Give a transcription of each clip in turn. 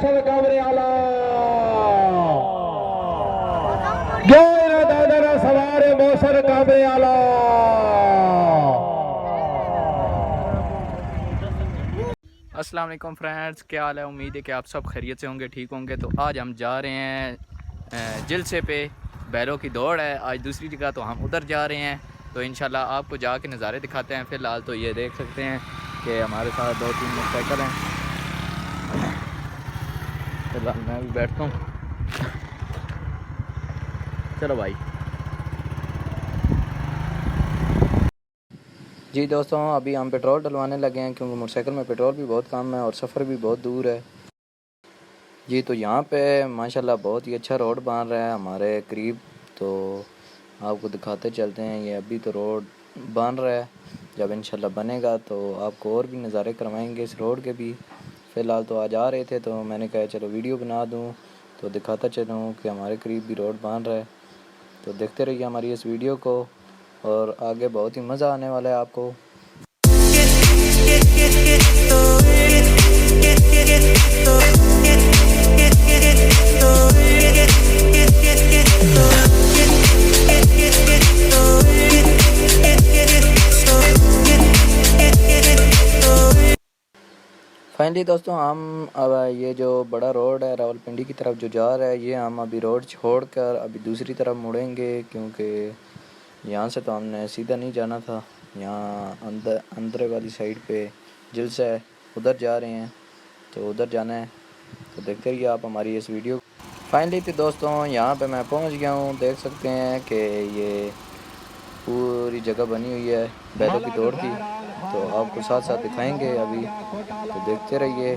سب گاورے آلہ۔ گیر دادر سوار موسر گاورے آلہ۔ السلام علیکم فرینڈز کیا حال ہے؟ امید ہے کہ آپ سب خیریت سے ہوں گے ٹھیک ہوں گے۔ تو آج ہم جا رہے ہیں جلسے پہ بیلوں کی دوڑ ہے۔ آج دوسری جگہ تو ہم ادھر جا رہے ہیں۔ تو انشاءاللہ آپ کو جا کے نظارے دکھاتے ہیں۔ فی الحال تو یہ دیکھ سکتے ہیں کہ ہمارے ساتھ دو تین مستقل سائیکل ہیں۔ میں بھی بیٹھتا ہوں۔ چلو بھائی۔ جی دوستوں ابھی ہم پیٹرول ڈلوانے لگے ہیں کیونکہ موٹر سائیکل میں پیٹرول بھی بہت کم ہے اور سفر بھی بہت دور ہے۔ جی تو یہاں پہ ماشاءاللہ بہت ہی اچھا روڈ بن رہا ہے ہمارے قریب۔ تو آپ کو دکھاتے چلتے ہیں، یہ ابھی تو روڈ بن رہا ہے۔ جب انشاءاللہ بنے گا تو آپ کو اور بھی نظارے کروائیں گے اس روڈ کے بھی۔ فی الحال تو آج آ رہے تھے تو میں نے کہا چلو ویڈیو بنا دوں تو دکھاتا چلوں کہ ہمارے قریب بھی روڈ باندھ رہا ہے۔ تو دیکھتے رہیے ہماری اس ویڈیو کو اور آگے بہت ہی مزہ آنے والا ہے آپ کو۔ جی فائنلی دوستوں ہم اب یہ جو بڑا روڈ ہے، راول پنڈی کی طرف جو جا رہا ہے، یہ ہم ابھی روڈ چھوڑ کر ابھی دوسری طرف مڑیں گے، کیونکہ یہاں سے تو ہم نے سیدھا نہیں جانا تھا۔ یہاں اندر اندر والی سائڈ پہ جلس ہے۔ ادھر جا رہے ہیں، تو ادھر جانا ہے۔ تو دیکھتے رہیے آپ ہماری اس ویڈیو فائنلی تھی دوستوں یہاں پہ میں پہنچ گیا ہوں۔ دیکھ سکتے ہیں کہ یہ پوری جگہ بنی ہوئی ہے بیلوں کی دوڑ کی۔ تو آپ کو ساتھ ساتھ دکھائیں گے ابھی۔ تو دیکھتے رہیے۔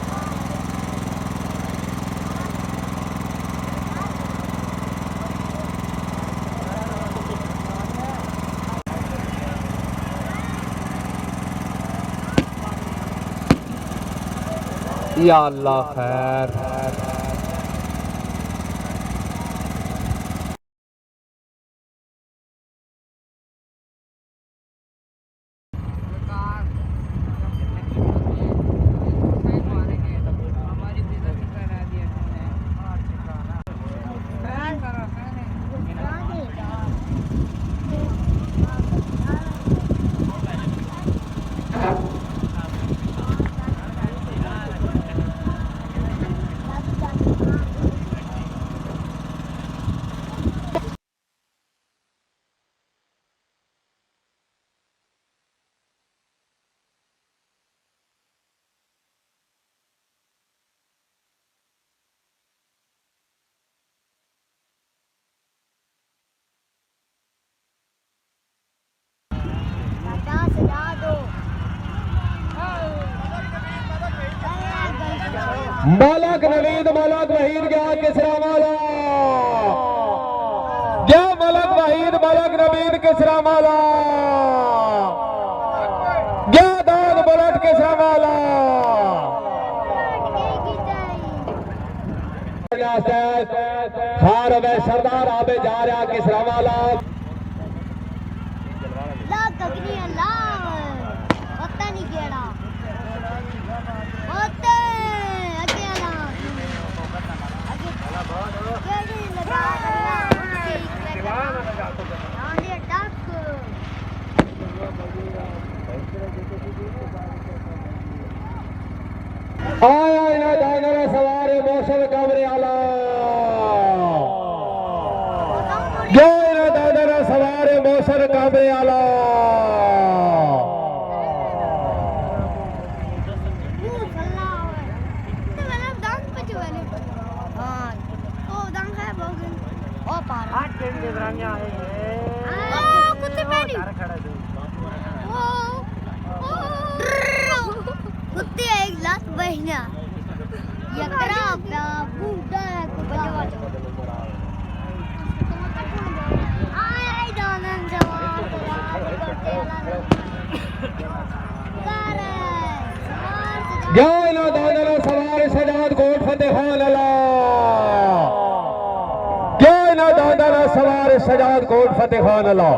Ya Allah khair. بالک نوید ملک وحید گیا کسرا مالا گیا ملک وحید ملک نوید کسرا مالا گیا داد بلٹ کسرا مالا خار وے سردار آبے جا رہا کسرا مالا ਆਇਆ ਇਹਨਾਂ ਡਾਂਗਰਾ ਸਵਾਰੇ ਮੌਸਮ ਕਬਰੇ ਆਲਾ ਜੋ ਇਹਨਾਂ ਡਾਂਗਰਾ ਸਵਾਰੇ ਮੌਸਮ ਕਬਰੇ ਆਲਾ جائے نہ دادلا سوار سجاد کوٹ فتح خان اللہ جائے نہ دادلا سوار سجاد کوٹ فتح خان اللہ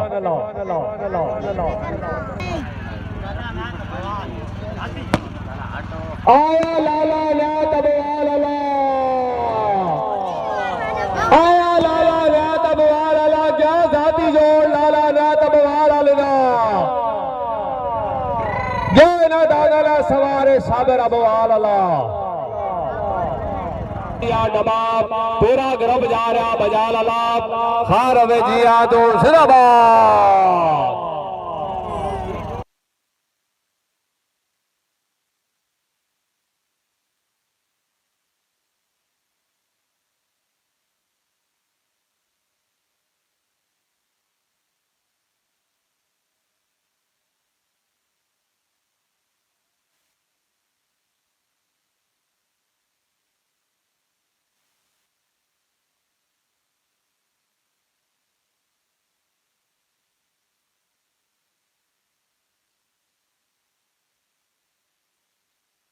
آیا لالا جائے نہ دادلا سوار صابر ابوال اللہ یا نباب گرب جا رہا بجال اللہ خار وے جیا تو سراباد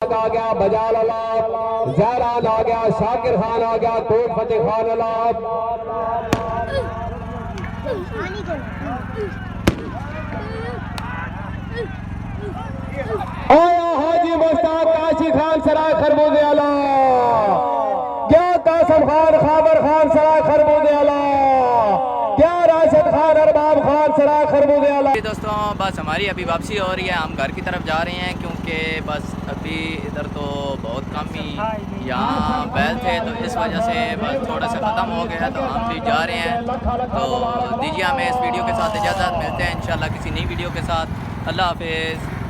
آ گیا، بجال اللہ زہران آ گیا، شاکر خان آ گیا، کوٹ فتح خان اللہ آیا حاجی مشتاق کاشی خان سرائے خربوز اللہ کیا قاسم خان خابر خان سرائے خربوز اللہ کیا راشد خان ارباب خان سرائے خربوز اللہ جی دوستوں، بس ہماری ابھی واپسی ہو رہی ہے، ہم گھر کی طرف جا رہے ہیں کیونکہ بس ابھی ادھر تو بہت کم ہی یہاں بیل تھے، تو اس وجہ سے بس تھوڑا سا ختم ہو گیا تو ہم بھی جا رہے ہیں۔ تو دیجیے ہمیں اس ویڈیو کے ساتھ اجازت، ملتے ہیں انشاءاللہ کسی نئی ویڈیو کے ساتھ۔ اللہ حافظ۔